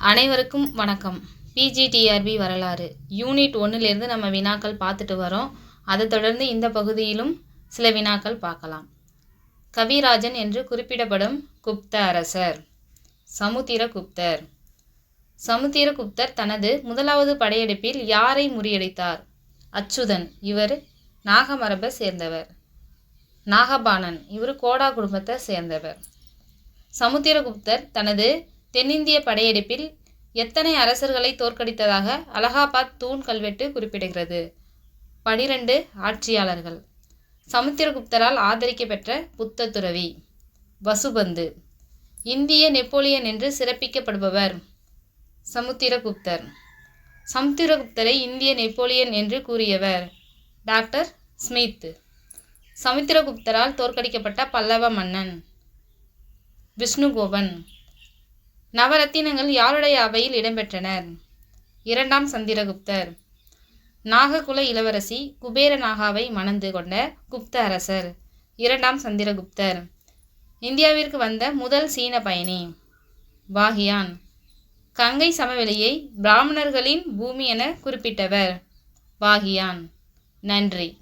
அனைவருக்கும் வணக்கம். பிஜிடிஆர்பி வரலாறு. யூனிட் ஒன்றுலேருந்து நம்ம வினாக்கள் பார்த்துட்டு வரோம். அதை தொடர்ந்து இந்த பகுதியிலும் சில வினாக்கள் பார்க்கலாம். கவிராஜன் என்று குறிப்பிடப்படும் குப்த அரசர். சமுத்திரகுப்தர் சமுத்திரகுப்தர் தனது முதலாவது படையெடுப்பில் யாரை முறியடித்தார்? அச்சுதன். இவர் நாகமரபை சேர்ந்தவர். நாகபாணன். இவர் கோடா குடும்பத்தை சேர்ந்தவர். சமுத்திரகுப்தர் தனது தென்னிந்திய படையெடுப்பில் எத்தனை அரசர்களை தோற்கடித்ததாக அலகாபாத் தூண் கல்வெட்டு குறிப்பிடுகிறது. பனிரெண்டு ஆட்சியாளர்கள். சமுத்திரகுப்தரால் ஆதரிக்கப்பெற்ற புத்த துறவி. வசுபந்து. இந்திய நெப்போலியன் என்று சிறப்பிக்கப்படுபவர். சமுத்திரகுப்தர். சமுத்திரகுப்தரை இந்திய நெப்போலியன் என்று கூறியவர். Doctor Smith. சமுத்திரகுப்தரால் தோற்கடிக்கப்பட்ட பல்லவ மன்னன். விஷ்ணுகோபன். நவரத்தினங்கள் யாருடைய அவையில் இடம்பெற்றனர்? இரண்டாம் சந்திரகுப்தர். நாககுல இளவரசி குபேர நாகாவை மணந்து கொண்ட குப்த அரசர். இரண்டாம் சந்திரகுப்தர். இந்தியாவிற்கு வந்த முதல் சீன பயணி. வாகியான். கங்கை சமவெளியை பிராமணர்களின் பூமி என குறிப்பிட்டவர். பாகியான் நன்றி.